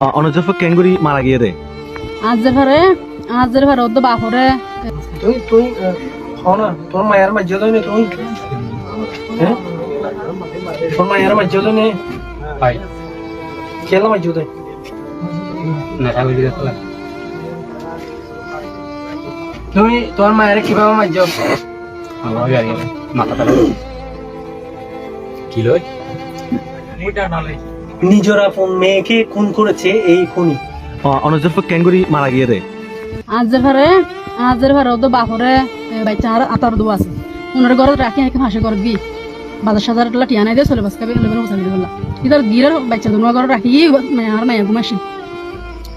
অনজফ কেঙ্গুরি মারা গিয়ে দে। আজের ঘরে আজের ঘরে ওর তো বাপরে। তুই তুই হও না তোর মায়ের মাঝে তো নেই তুই? তোর মায়ের মাঝে তো নেই হয় খেলা মাঝে তো না আমি দিতে পারলাম তুমি তোর মায়ের কীভাবে মাঝে আমার গাড়ি মাথা তালা। কি লয়? নিজের আপন মেয়েকে খুন করেছে এই খুনি। অনজফ কেঙ্গুরি মারা গিয়ে দে। আজের ঘরে তো বাপরে বাচ্চা আর আতার দু আছে। ওনার ঘরে রাখি একে ফাঁসে করে গি বাজার সাজার টিয়া টিয়া নাই দিয়ে চলে বাস খাবে লেবেন বসা বললা ইতার গিরের বাচ্চা দুনো ঘরে রাখি মায়া আর মায়া ঘুমাসি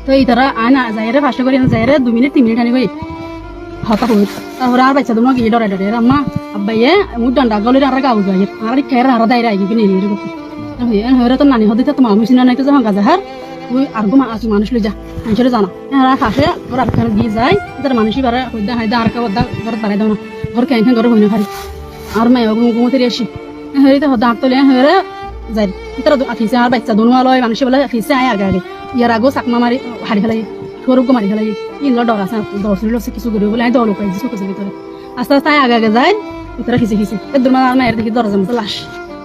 তো এই তারা আয় না যাইরে ফাঁসে করি যাইরে দু মিনিট তিন মিনিট আনি গই হতা হই তারপরে আর বাচ্চা দুনো গিয়ে ডরে ডরে আম্মা আব্বাইয়ে মুখ ডান্ডা গলির আর গাউ গাই আর খের আর গিয়ে নিয়ে গেছে হয়ে তো নানি হদিতে তো মামুসি না নাইতে যখন গাজাহার ওই আর গো মানুষ লই যা মানুষের জানা। এরা ফাঁসে ওরা আপনার গিয়ে যায়, তার মানুষই বারে হইদা হাইদা, আর কাউ দা না। ঘর কেন ঘর হইনা খারি আর মাই গুম গুম তেরি আসি হেরি তো তলে হেরে যাই তারা আর বাচ্চা দুনো লয় মানুষ বলে আঠিছে আয় আগে আগে। ইয়ার আগো চাকমা মারি, হারি ফেলাই সরু গো মারি ফেলাই। ইনলো ডর আছে ডর শুনি লসে কিছু করি বলে দল পাই কিছু কিছু ভিতরে। আস্তে আস্তে আগে আগে যায় ভিতরে খিচে খিচে। এর দূর আর মায়ের দেখি দরজা মতো লাশ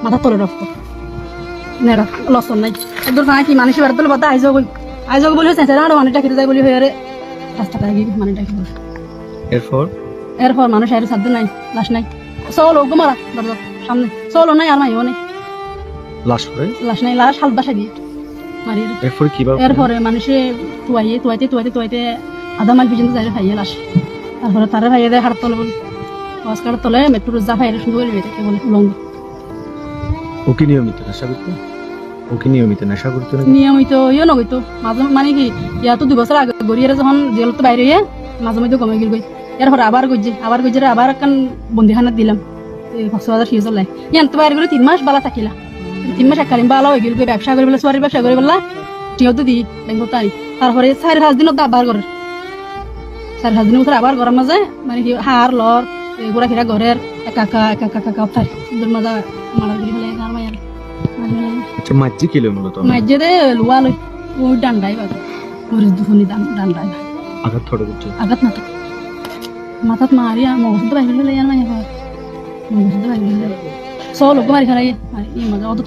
মাথা তলে রক্ত। লসন নাই। এদূর না কি মানুষ বাড়তে বাদা আইজ গই আইজ বলি হয়েছে যায় বলি হয়ে গিয়ে খেতে এরপর এরপর মানুষ আর সাধ্য নাই লাশ নাই। চলো গো মারা দরজা সামনে। চলো নাই আর মাইও নেই। লাশ করে লাশ নাই লাশ হাল বাসা দিয়ে এরপর এরপরে মানুষে তুয়াইয়ে তুয়াইতে তুয়াইতে তুয়াইতে আধা মাইল পর্যন্ত যাই খাইয়ে লাশ। তারপরে তারে ভাইয়ে দেয় হাড় তলে বলি তলে মেট্রো যা ভাইয়ের সুন্দর করে বলে উলঙ্গ ও কি নিয়মিত নেশা করতো? ও কি নিয়মিত নেশা করতো নিয়মিত ইয়ে নগইতো মাঝে মানে কি, ইয়াতো দুই বছর আগে গড়িয়ে যখন জেলত বাইরে হয়ে মাঝে মধ্যে কমে গেল গই এরপর আবার গজ্জে আবার গজ্জে আবার একখান বন্দিখানাত দিলাম। কক্সবাজার সিও চলাই ইয়ান তো বাইরে গেলে তিন মাস বালা থাকিলা। তিন মাস এককালীন বালা হয়ে গেল গই ব্যবসা করে পেলা সোয়ারির ব্যবসা করে পেলা টিয়তো দি বেঙ্গত আনি। তারপরে চারি পাঁচ দিনত আবার করে চারি পাঁচ দিনের ভিতরে আবার ঘরের মাঝে মানে কি হার লর ঘোরা ফিরা ঘরের একা একা একা একা একা উঠাই সুন্দর মাজা। মারা গিয়ে ফেলে আর। মায়ের আচ্ছা মাঝি কিলো মূলত? মাঝে লোয়া লই। ওই ডান্ডাই বাজে। মরিচ দুখনি ডান্ডাই আঘাত থরে করছে। আঘাত না মাথাত মারিয়া মগজুত বাইরে ফেলে ইয়ার মাইয়া পার মগজুত বাইরে ফেলে সব লোক মারি ফেলাই ই মজা অত